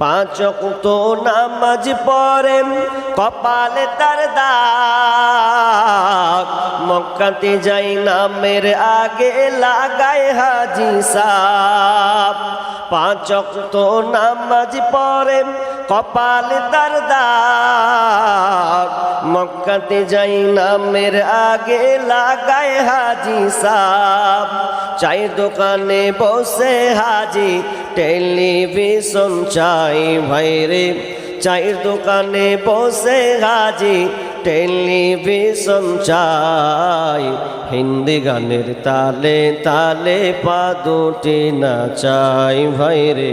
পাঁচ তো নামাজ পড়েন, কপালে তার দাগ। মক্কাতে যাই নামের আগে লাগায় হাজি সাপ পাঁচ তো নামাজ পড়ে কপালে তার দাগ। মক্কাতে যাই নামের আগে লাগায় হাজি সাপ। চাই দোকানে বসে হাজি, টেলিভিশন চাই ভাইরে চায়ের দোকানে বসে হাজি, টেলিভিশন চাই। হিন্দি গানের তালে তালে পা দুটি না চাই ভাইরে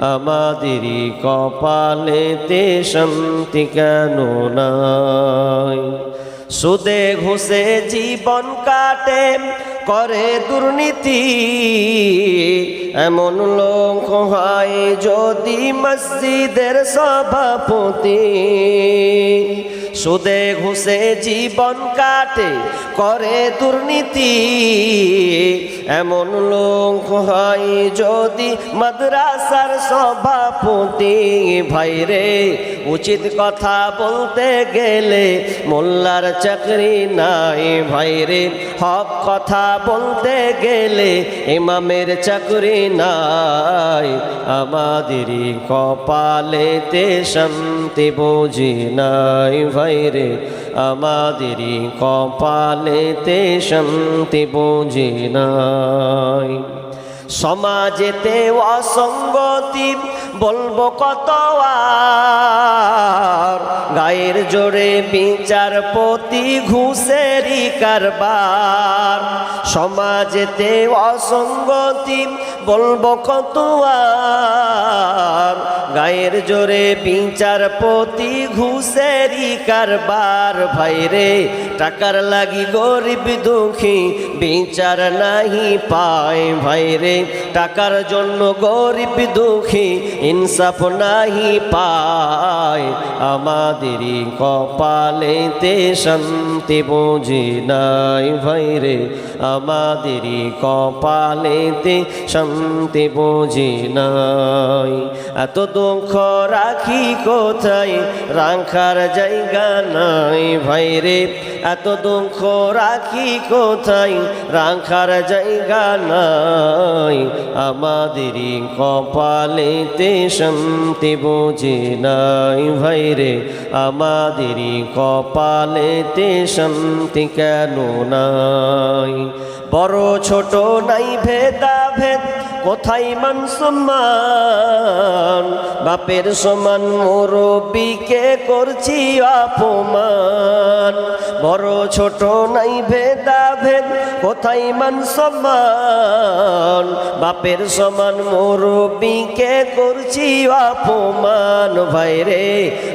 আমাদেরই কপালেতে শান্তি কেন নাই? সুদে ঘুষে জীবন কাটে, করে দুর্নীতি। এমন লোক হয় যদি মসজিদের সভাপতি। সুদে ঘুষে জীবন কাটে করে দুর্নীতি। এমন লোক হয় যদি মাদ্রাসার সভাপতি ভাইরে, উচিত কথা বলতে গেলে মোল্লার চাকরি নাই ভাইরে। হক কথা বলতে গেলে ইমামের চাকরি নাই। আমাদেরই কপালেতে শান্তি বুঝি নাই ভাইরে। আমাদেরই কপালেতে শান্তি বুঝি নাই। সমাজেতে অসঙ্গতি বলব কত গায়ের জোরে বিচারপতি ঘুষেরই কারবার। সমাজেতে অসঙ্গতি বলব কত গায়ের জোরে বিচারপতি ঘুষেরই কারবার। ভাইরে টাকার লাগি গরিব দুঃখী বিচার নাহি পায়। ভাইরে টাকার জন্য গরিব দুঃখী ইনসাফ নাহি পায় আমাদেরই কপালেতে শান্তি বুঝি নাই ভাইরে আমাদেরই কপালেতে শান্তি বুঝি নাই। এত দুঃখ রাখি কোথায়? রাখার জায়গা নাই ভাইরে এত দুঃখ রাখি কোথায়? রাখার জায়গা নাই। আমাদেরই কপালেতে শান্তি বুঝি নাই। ভাইরে আমাদেরই কপালেতে শান্তি কেন নাই? বড় ছোট নাই ভেদা ভেদ কোথায় মান সম্মান? বাপের সমান মুরব্বীকে করছি অপমান। বড় ছোট নাই ভেদা ভেদ কোথায় মান সম্মান? বাপের সমান মুরব্বীকে করছি অপমান। ভাইরে,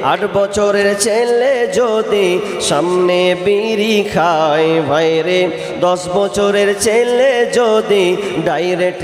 আট বছরের ছেলে যদি সামনে বিড়ি খায়, ভাইরে, দশ বছরের ছেলে যদি ডাইরেক্ট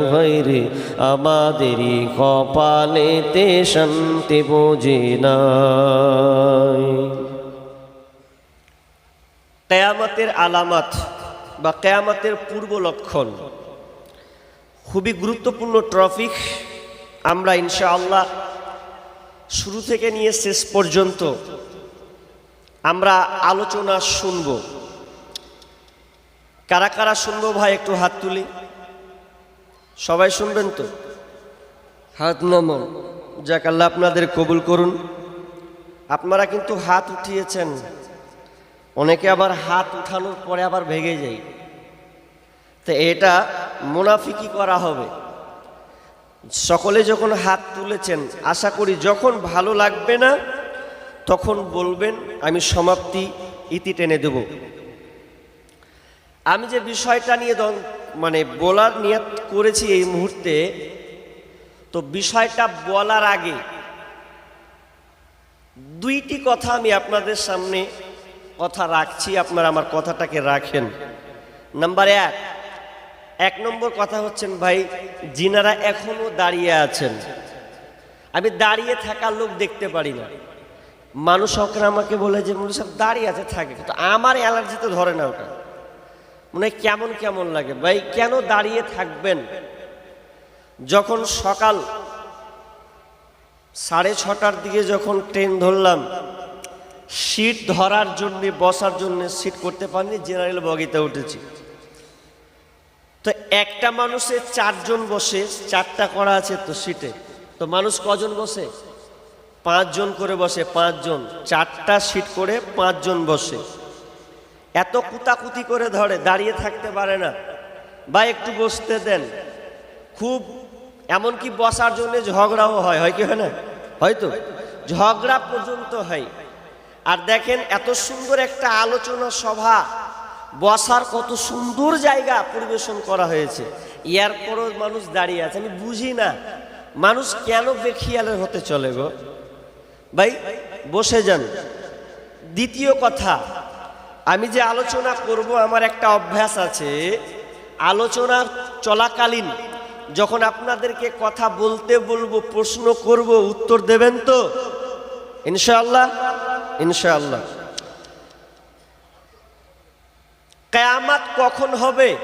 ভাইরে, আমাদেরই কপালেতে শান্তি বুঝি নাই। কেয়ামাতের আলামত বা কেয়ামাতের পূর্ব লক্ষণ খুবই গুরুত্বপূর্ণ ট্রফিক। আমরা ইনশাআল্লাহ শুরু থেকে নিয়ে শেষ পর্যন্ত আমরা আলোচনা শুনব। কারা কারা শুনব ভাই একটু হাত তুলি। সবাই শুনবেন তো? হাত নমন। যাক, আল্লাহ আপনাদের কবুল করুন। আপনারা কিন্তু হাত উঠিয়েছেন। অনেকে আবার হাত উঠানোর পরে আবার ভেঙে যায়। তো এটা মুনাফিকি করা হবে। সকলে যখন হাত তুলেছেন, আশা করি যখন ভালো লাগবে না, তখন বলবেন, আমি সমাপ্তি ইতি টেনে দেব। আমি যে বিষয়টা নিয়ে মানে বলার নিয়ত করেছি এই মুহূর্তে, তো বিষয়টা বলার আগে দুইটি কথা আমি আপনাদের সামনে কথা রাখছি, আপনারা আমার কথাটাকে রাখেন। নাম্বার এক এক নম্বর কথা হচ্ছেন, ভাই যিনারা এখনও দাঁড়িয়ে আছেন। আমি দাঁড়িয়ে থাকা লোক দেখতে পারি না। মানুষ হকরা আমাকে বলে যে মনে সব দাঁড়িয়ে আছে, থাকে কিন্তু আমার অ্যালার্জি তো ধরে না ওটা। মনে কেমন কেমন লাগে। ভাই, কেন দাঁড়িয়ে থাকবেন? যখন সকাল সাড়ে ছটার দিকে যখন ট্রেন ধরলাম, সিট ধরার জন্যে, বসার জন্য সিট করতে পারিনি, জেনারেল বগিতে উঠেছি। তো একটা মানুষের চারজন বসে, চারটা করা আছে তো সিটে। তো মানুষ কজন বসে? পাঁচজন করে বসে, পাঁচজন। চারটা সিট করে পাঁচজন বসে। এত কুতাকুতি করে ধরে, দাঁড়িয়ে থাকতে পারে না। বা একটু বসতে দেন। খুব এমনকি বসার জন্য ঝগড়াও হয় হয় কি হয় না? হয়তো ঝগড়া পর্যন্ত হয়। আর দেখেন এত সুন্দর একটা আলোচনা সভা, বসার কত সুন্দর জায়গা পরিবেশন করা হয়েছে। ইয়ার পরও মানুষ দাঁড়িয়ে আছে, আমি বুঝি না। মানুষ কেন বেখিয়ালের হতে চলে গো? ভাই, বসে যান। দ্বিতীয় কথা আমি যে আলোচনা করব, আমার একটা অভ্যাস আছে। আলোচনা চলাকালীন যখন আপনাদেরকে কথা বলতে বলব, প্রশ্ন করব, উত্তর দেবেন তো? ইনশাআল্লাহ ইনশাআল্লাহ। কেয়ামাত কখন হবে?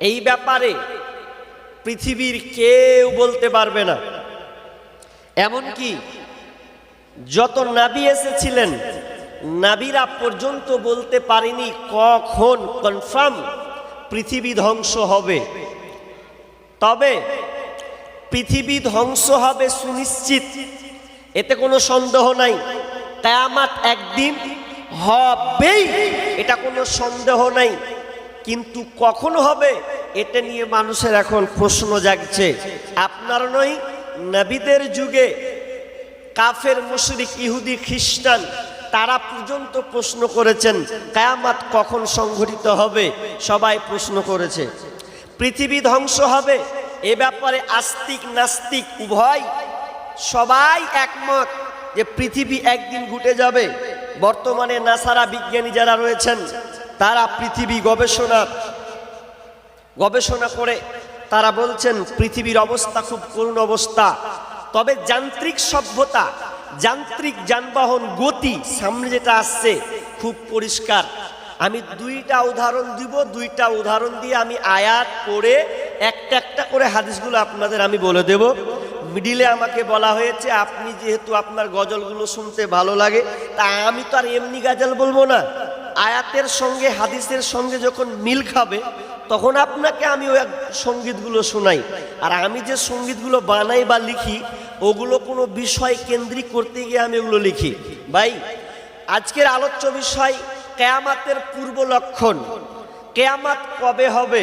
এই ব্যাপারে পৃথিবীর কেউ বলতে পারবে না। এমনকি যত নাবি এসেছিলেন নাবিরা পর্যন্ত বলতে পারেনি কখন কনফার্ম পৃথিবী ধ্বংস হবে। তবে পৃথিবী ধ্বংস হবে সুনিশ্চিত, এতে কোনো সন্দেহ নাই। কেয়ামাত একদিন হবেই, এটা কোনো সন্দেহ নাই। কিন্তু কখন হবে, এটা নিয়ে মানুষের এখন প্রশ্ন জাগছে। আপনার নয়, নবীদের যুগে কাফের, মুশরিক, ইহুদি, খ্রিস্টান তারা পর্যন্ত প্রশ্ন করেছেন, কায়ামাত কখন সংঘটিত হবে? সবাই প্রশ্ন করেছে। পৃথিবী ধ্বংস হবে, এ ব্যাপারে আস্তিক, নাস্তিক, উভয় সবাই একমত যে পৃথিবী একদিন ঘুটে যাবে। বর্তমানে নাসারা বিজ্ঞানী যারা রয়েছেন, তারা পৃথিবী গবেষণা গবেষণা করে তারা বলছেন, পৃথিবীর অবস্থা খুব করুণ অবস্থা। তবে যান্ত্রিক সভ্যতা যান্ত্রিক যানবাহন গতি সামনে যেটা আসছে খুব পরিষ্কার। আমি দুইটা উদাহরণ দিব, দুইটা উদাহরণ দিয়ে আমি আয়াত করে একটা একটা করে হাদিসগুলো আপনাদের আমি বলে দেব। মিডিলে আমাকে বলা হয়েছে, আপনি যেহেতু আপনার গজলগুলো শুনতে ভালো লাগে, তা আমি তো আর এমনি গাজল বলব না। আয়াতের সঙ্গে, হাদিসের সঙ্গে যখন মিল খাবে তখন আপনাকে আমি ওই সঙ্গীতগুলো শোনাই। আর আমি যে সঙ্গীতগুলো বানাই বা লিখি, ওগুলো কোনো বিষয় কেন্দ্রিক করতে গিয়ে আমি ওগুলো লিখি। ভাই, আজকের আলোচ্য বিষয় কেয়ামাতের পূর্ব লক্ষণ। কেয়ামাত কবে হবে?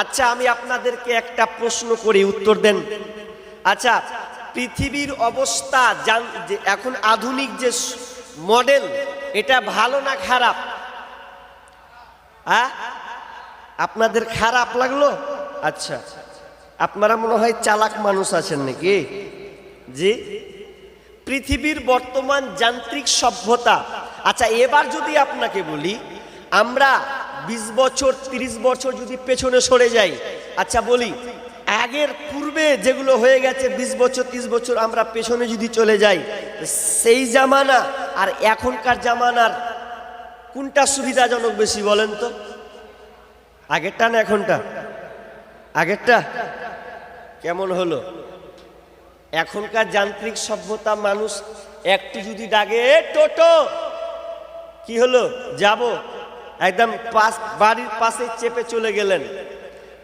আচ্ছা আমি আপনাদেরকে একটা প্রশ্ন করি, উত্তর দেন। আচ্ছা পৃথিবীর অবস্থা এখন আধুনিক যে মডেল, এটা ভালো না খারাপ? হ্যাঁ? আপনাদের খারাপ লাগল? আচ্ছা আপনারা মনে হয় চালাক মানুষ আছেন নাকি? জি? পৃথিবীর বর্তমান যান্ত্রিক সভ্যতা। আচ্ছা এবার যদি আপনাকে বলি, আমরা বিশ বছর ৩০ বছর যদি পেছনে সরে যাই আচ্ছা বলি, আগের পূর্বে যেগুলো হয়ে গেছে, বিশ বছর ৩০ বছর আমরা পেছনে যদি চলে যাই, সেই জামানা আর এখনকার জামানার কোনটা সুবিধাজনক বেশি বলেন তো? আগেরটা না এখনটা? আগেরটা? কেমন হলো? এখনকার যান্ত্রিক সভ্যতা মানুষ একটু যদি ডাকে টোটো! কি হলো? যাব। একদম পাশ, বাড়ির পাশে চেপে চলে গেলেন।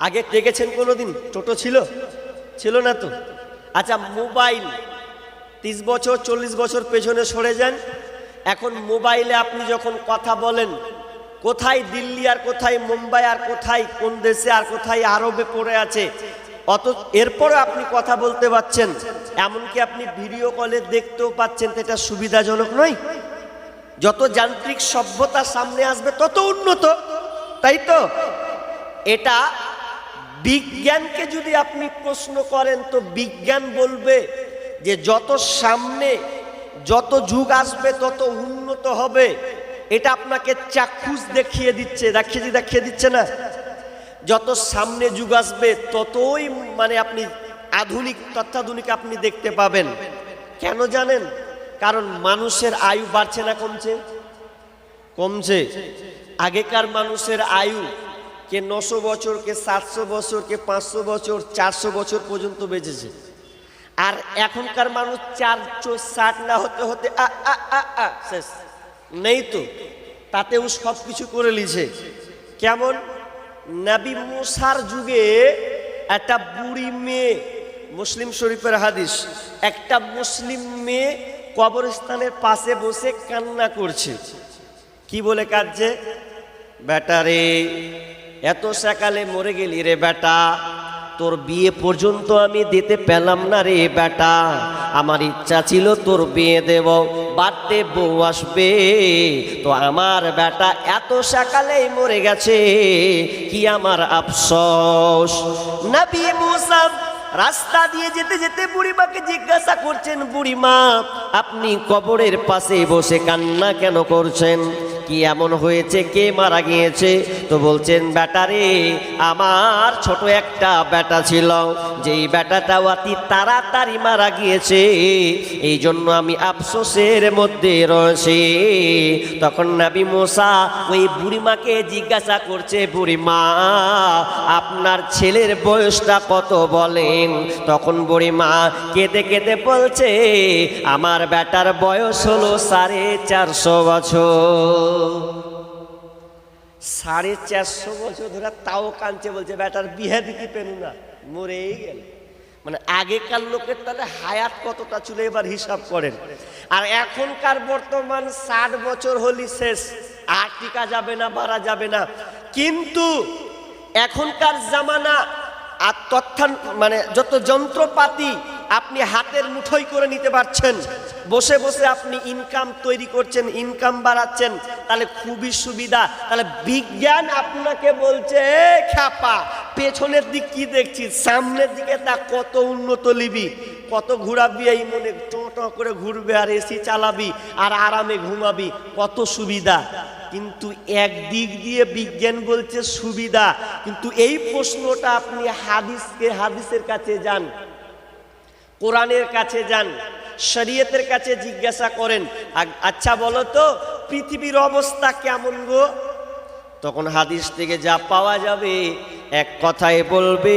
আগে দেখেছেন কোনোদিন? টোটো ছিল? ছিল না তো? আচ্ছা মোবাইল। তিরিশ বছর, চল্লিশ বছর পেছনে সরে যান। এখন মোবাইলে আপনি যখন কথা বলেন কোথায় দিল্লি আর কোথায় মুম্বাই আর কোথায় কোন দেশে আর কোথায় আরবে পড়ে আছে? অত এরপরে আপনি কথা বলতে পারছেন, এমনকি আপনি ভিডিও কলে দেখতেও পাচ্ছেন এটা সুবিধাজনক নয়। যত যান্ত্রিক সভ্যতা সামনে আসবে, তত উন্নত, তাই তো? এটা বিজ্ঞানকে যদি আপনি প্রশ্ন করেন, তো বিজ্ঞান বলবে যে যত সামনে, যত যুগ আসবে, তত উন্নত হবে। এটা আপনাকে চাক্ষুষ দেখিয়ে দিচ্ছে, দেখিয়ে দেখিয়ে দিচ্ছে না? যত সামনে যুগ আসবে, ততই মানে আপনি আধুনিক তথ্যাধুনিক আপনি দেখতে পাবেন। কেন জানেন? কারণ মানুষের আয়ু বাড়ছে না কমছে? কমছে। আগেকার মানুষের আয়ু কে নশো বছর, কে সাতশো বছর, কে পাঁচশো বছর, চারশো বছর পর্যন্ত বেঁচেছে। আর এখনকার মানুষ চারশো ষাট না হতে হতে, আ আ আ আ, শেষ। নেই তো। তাতেও সব কিছু করে লিছে কেমন? নাবি মুসার যুগে একটা বুড়ি মেয়ে, মুসলিম শরীফের হাদিস, একটা মুসলিম মেয়ে কবরস্থানের পাশে বসে কান্না করছে। কি বলে কাঁদছে? বেটা রে, এত সকালে মরে গেলি রে বেটা। তোর বিয়ে পর্যন্ত আমি দিতে পেলাম না রে বেটা। আমার ইচ্ছা ছিল তোর বিয়ে দেব, বাড়তে বউ আসবে। তো আমার বেটা এত সকালেই মরে গেছে, কি আমার আফসোস? নবী মুসা রাস্তা দিয়ে যেতে যেতে বুড়িমাকে জিজ্ঞাসা করছেন, বুড়িমা, আপনি কবরের পাশে বসে কান্না কেন করছেন? কি এমন হয়েছে? কে মারা গিয়েছে? তো বলছেন, ব্যাটারে, আমার ছোট একটা ব্যাটা ছিল। যেই ব্যাটাটা অতি তাড়াতাড়ি মারা গিয়েছে এই জন্য আমি আফসোসের মধ্যে রয়েছি। তখন নাবি মোসা ওই বুড়িমাকে জিজ্ঞাসা করছে, বুড়িমা, আপনার ছেলের বয়সটা কত বলেন? তখন বুড়িমা কেঁদে কেঁদে বলছে, আমার বেটার বয়স হলো সাড়ে চারশো বছর। সাড়ে চারশো বছর ধরে তাও কাঁদছে, বলছে, বেটার বিহে দিতে পেনু না। মরেই গেল। মানে আগেকার লোকের তাহলে হায়াত কতটা ছিল, এবার হিসাব করেন। আর এখনকার বর্তমান ষাট বছর হলি শেষ, আর টিকা যাবে না বাড়া যাবে না। কিন্তু এখনকার জামানা আর তথ্যান মানে যত যন্ত্রপাতি আপনি হাতের মুঠোই করে নিতে পারছেন বসে বসে আপনি ইনকাম তৈরি করছেন ইনকাম বাড়াচ্ছেন, তাহলে খুবই সুবিধা। তাহলে বিজ্ঞান আপনাকে বলছে, "এ খ্যাপা, পেছনের দিক কি দেখছিস? সামনের দিকে তা কত উন্নত লিবি, কত ঘুরাবি এই মনে টো করে ঘুরবে আর এসি চালাবি আর আরামে ঘুমাবি, কত সুবিধা। কিন্তু এক দিক দিয়ে বিজ্ঞান বলছে সুবিধা, কিন্তু এই প্রশ্নটা আপনি হাদিসকে, হাদিসের কাছে যান, কোরআনের কাছে যান। শরীয়তের কাছে জিজ্ঞাসা করেন আচ্ছা বলো তো, পৃথিবীর অবস্থা কেমন গো? তখন হাদিস থেকে যা পাওয়া যাবে, এক কথায় বলবে